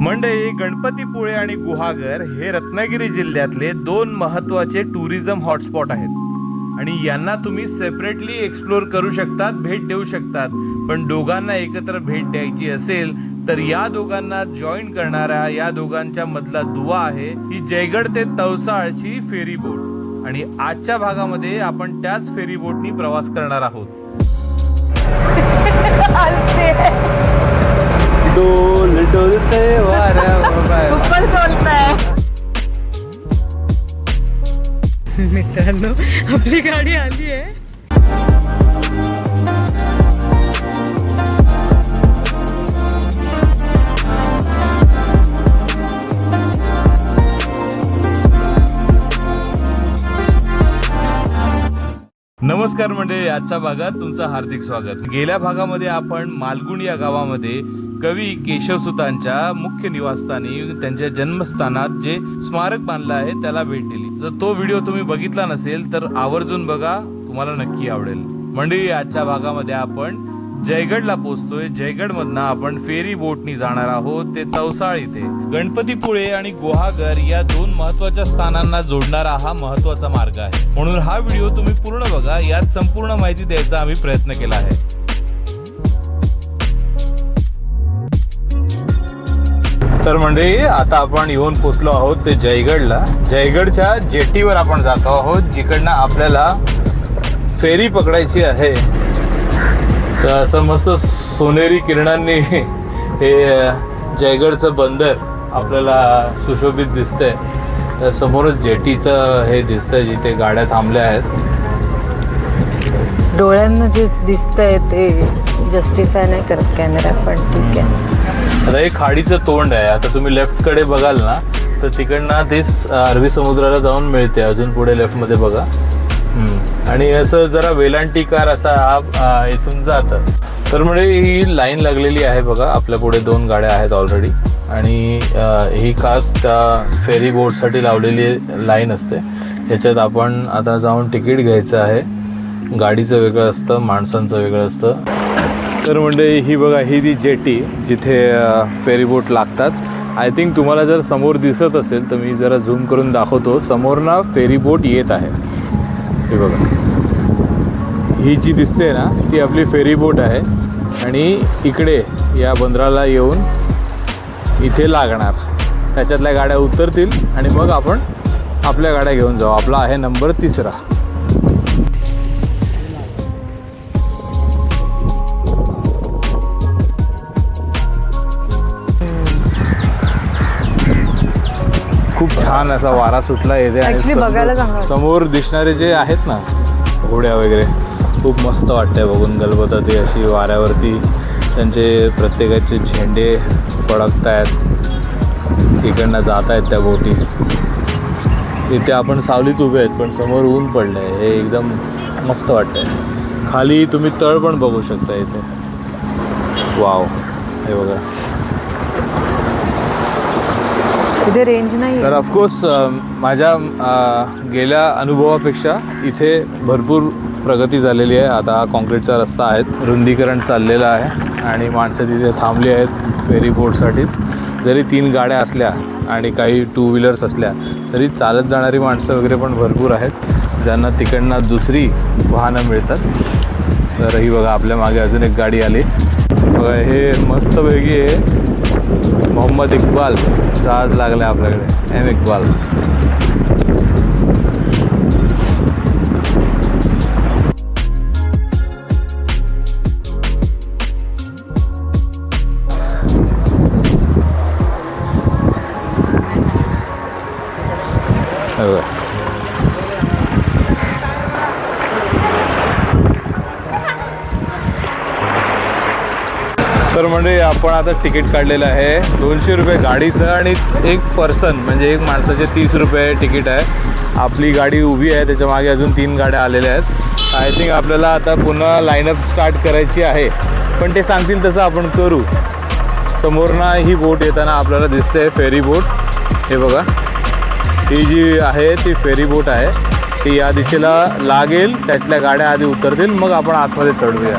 मंडई गणपतीपुळे आणि गुहागर हे रत्नागिरी जिल्ह्यातले दोन महत्त्वाचे टुरिझम हॉटस्पॉट आहेत. आणि यांना तुम्ही सेपरेटली एक्सप्लोर करू शकतात भेट देऊ शकतात. पण दोघांना एकत्र भेट द्यायची असेल तर या दोघांना जॉईन करणाऱ्या या दोघांच्या मधला दुवा आहे ही जयगड ते तवसाळची फेरी बोट आणि आजच्या भागामध्ये आपण त्याच फेरी बोटनी प्रवास करणार आहोत. डोल डोलते खूपच मित्रांनो आपली गाडी आली आहे. नमस्कार मंडळी आजच्या भागात तुमचं हार्दिक स्वागत. गेल्या भागामध्ये आपण मालगुण या गावामध्ये कवी केशवसुतांच्या मुख्य निवासस्थानी त्यांच्या जन्मस्थानात जे स्मारक बांधलं आहे त्याला भेट दिली. जर तो व्हिडिओ तुम्ही बघितला नसेल तर आवर्जून बघा तुम्हाला नक्की आवडेल. मंडळी आजच्या भागामध्ये आपण जयगडला पोहोचतोय. जयगड मधनं आपण फेरी बोटनी जाणार आहोत. ते तवसाळ इथे. गणपतीपुळे आणि गुहागर या दोन महत्त्वाच्या स्थानांना जोडणारा हा महत्त्वाचा मार्ग आहे. म्हणून हा व्हिडिओ तुम्ही पूर्ण बघा. यात संपूर्ण माहिती द्यायचा आम्ही प्रयत्न केला आहे. तर म्हणजे आता आपण येऊन पोचलो आहोत ते जयगडला. जयगडच्या जेटीवर आपण जातो आहोत जिकडनं आपल्याला फेरी पकडायची आहे. तर असं मस्त सोनेरी किरणांनी हे जयगडचं बंदर आपल्याला सुशोभित दिसतंय. तर समोरच जेटीचं हे दिसतंय जिथे गाड्या थांबल्या आहेत. डोळ्यांना जे दिसतंय ते जस्टिफाय नाही करत कॅमेरा पण ठीक आहे. आता हे खाडीचं तोंड आहे. आता तुम्ही लेफ्टकडे बघाल ना तर तिकडनं तीच अरबी समुद्राला जाऊन मिळते. अजून पुढे लेफ्टमध्ये बघा. आणि असं जरा वेलांटीकार असा हा इथून जातं. तर म्हणजे ही लाईन लागलेली आहे बघा. आपल्या पुढे दोन गाड्या आहेत ऑलरेडी आणि ही खास त्या फेरी बोटसाठी लावलेली लाईन असते. ह्याच्यात आपण आता जाऊन तिकीट घ्यायचं आहे. गाडीचं वेगळं असतं माणसांचं वेगळं असतं. तर म्हणजे ही बघा ही ती जेटी जिथे फेरीबोट लागतात. आय थिंक तुम्हाला जर समोर दिसत असेल तर मी जरा झूम करून दाखवतो. समोर ना फेरीबोट येत आहे. हे बघा. ही जी दिसते ना ती आपली फेरीबोट आहे. आणि इकडे या बंदराला येऊन इथे लागणार. त्याच्यातल्या गाड्या उतरतील आणि मग आपण आपल्या गाड्या घेऊन जाऊ. आपला आहे नंबर तिसरा. खूप छान असा वारा सुटला येते आणि Actually बघायला चांगलं समोर- दिसणारे जे आहेत ना घोड्या वगैरे खूप मस्त वाटतंय बघून गलबतात ते अशी वाऱ्यावरती त्यांचे प्रत्येकाचे झेंडे फडकत आहेत तिकडनं जात आहेत त्या बोटी. इथे आपण सावलीत उभे आहेत पण समोर ऊन पडलं आहे हे एकदम मस्त वाटतंय. खाली तुम्ही तळ पण बघू शकता इथे. वाव हे बघा. इथे रेंज नाही तर ऑफकोर्स माझ्या गेल्या अनुभवापेक्षा इथे भरपूर प्रगती झालेली आहे. आता काँक्रीटचा कॉन्क्रीटचा रस्ता आहे. रुंदीकरण चाललेलं आहे आणि माणसं तिथे थांबली आहेत फेरी बोटसाठीच जरी तीन गाड्या असल्या आणि काही टू व्हीलर्स असल्या तरी चालत जाणारी माणसं वगैरे पण भरपूर आहेत. ज्यांना तिकडनं दुसरी वाहनं मिळतात. तर ही बघा आपल्या मागे अजून एक गाडी आली. बघा हे मस्तपैकी आहे. मोहम्मद इक्बाल. जहाज लागले आपल्याकडे. एम इक्बाल. बघा. म्हणजे आपण आता तिकीट काढलेलं आहे. दोनशे रुपये गाडीचं आणि एक पर्सन म्हणजे एक माणसाचे तीस रुपये तिकीट आहे. आपली गाडी उभी आहे त्याच्यामागे अजून तीन गाड्या आलेल्या आहेत. आय थिंक आपल्याला आता पुन्हा लाईनअप स्टार्ट करायची आहे. पण ते सांगतील तसं आपण करू. समोरनं ही बोट येताना आपल्याला दिसते फेरी बोट हे बघा. ही जी आहे ती फेरी बोट आहे. ती या दिशेला लागेल त्यातल्या गाड्या आधी उतरतील मग आपण आतमध्ये चढूया.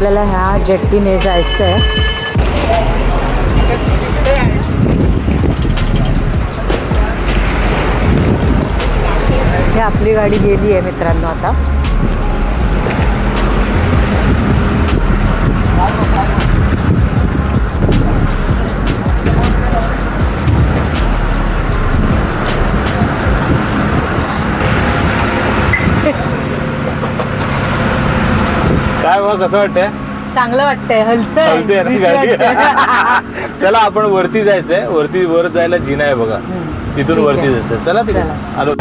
आपल्याला ह्या जेट्टीने जायचं आहे. हे आपली गाडी गेली आहे मित्रांनो आता. काय बघ कसं वाटतंय? चांगलं वाटतंय. हलतंय ना गाडी? चला आपण वरती जायचंय. वरती वर जायला जिना आहे बघा. तिथून वरती. जायचंय. चला चला. आलो.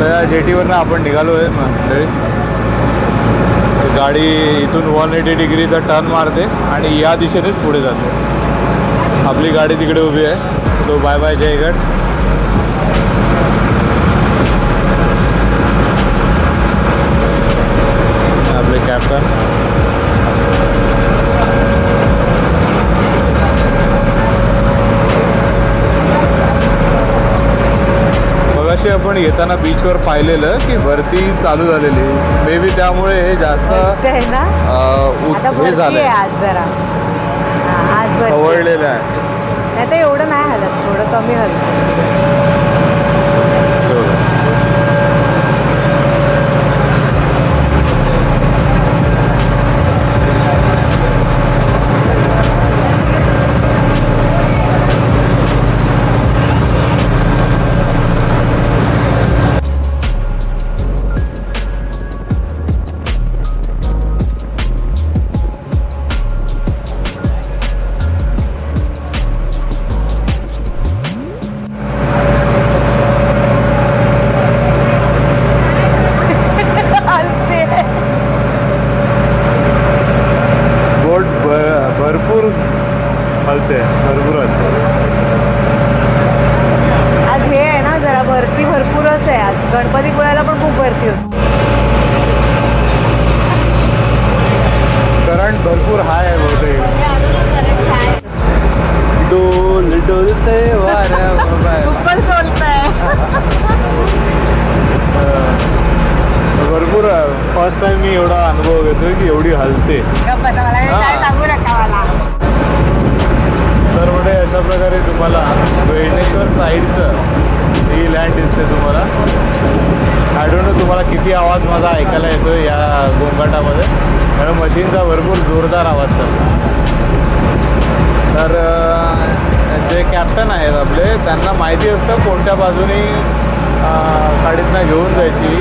तर जेटीवरनं आपण निघालो आहे मंडळी. गाडी इथून वन एटी डिग्रीचा टर्न मारते आणि या दिशेनेच पुढे जाते. आपली गाडी तिकडे उभी आहे. सो बाय बाय जयगड आपले कॅप्टन मगाशी आपण येताना बीचवर पाहिलेलं की भरती चालू झालेली. मे बी त्यामुळे हे जास्त हे झालंय. आज जरा. आज भरती आहे. खवळलेलं आहे. नाही तर एवढं नाही हलत थोडं कमी हलत. तुम्हाला किती आवाज माझा ऐकायला येतो या गोंगाटामध्ये? कारण मशीनचा भरपूर जोरदार आवाज चालतो तर जे कॅप्टन आहेत आपले त्यांना माहिती असतं कोणत्या बाजूनी गाडीतनं घेऊन जायची.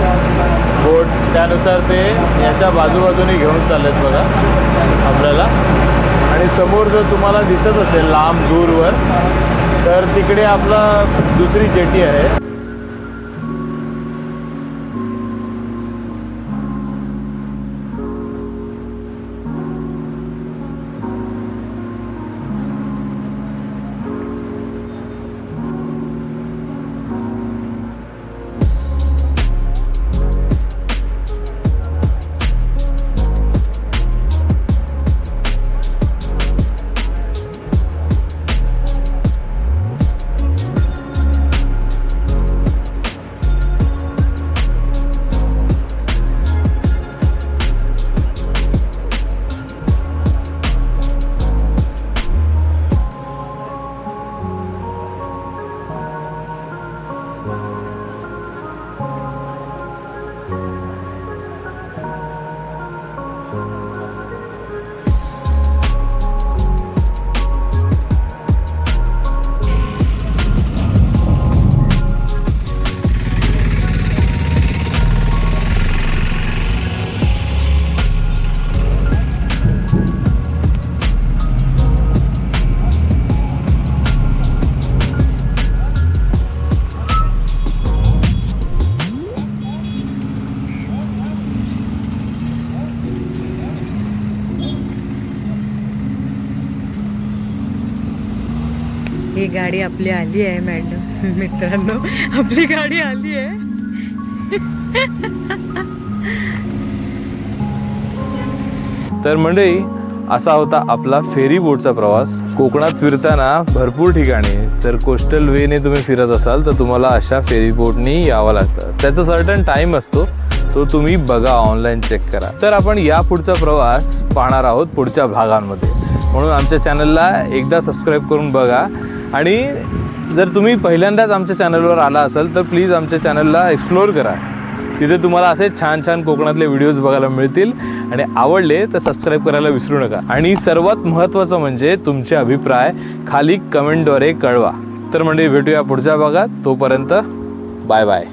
बोट त्यानुसार ते याच्या बाजूबाजूने घेऊन चाललेत बघा आपल्याला. आणि समोर जर तुम्हाला दिसत असेल लांब दूरवर तर तिकडे आपला दुसरी जेटी आहे. गाडी आपली आली आहे मॅडम मित्रांनो आपली गाडी आली आहे. तर मंडळी असा होता आपला फेरी बोटचा प्रवास. कोकणात फिरताना भरपूर ठिकाणी जर कोस्टल वेने तुम्ही फिरत असाल तर तुम्हाला अशा फेरी बोटनी यावं लागतं. त्याचा सर्टन टाईम असतो तो तुम्ही बघा ऑनलाईन चेक करा. तर आपण या पुढचा प्रवास पाहणार आहोत पुढच्या भागांमध्ये. म्हणून आमच्या चॅनलला एकदा सबस्क्राईब करून बघा. आणि जर तुम्ही पहिल्यांदाच आमच्या चॅनलवर आला असाल तर प्लीज आमच्या चॅनलला एक्सप्लोअर करा. तिथे तुम्हाला असे छान छान कोकणातले व्हिडिओज बघायला मिळतील. आणि आवडले तर सबस्क्राईब करायला विसरू नका. आणि सर्वात महत्त्वाचं म्हणजे तुमचे अभिप्राय खाली कमेंटद्वारे कळवा. तर म्हणजे भेटूया पुढच्या भागात. तोपर्यंत बाय बाय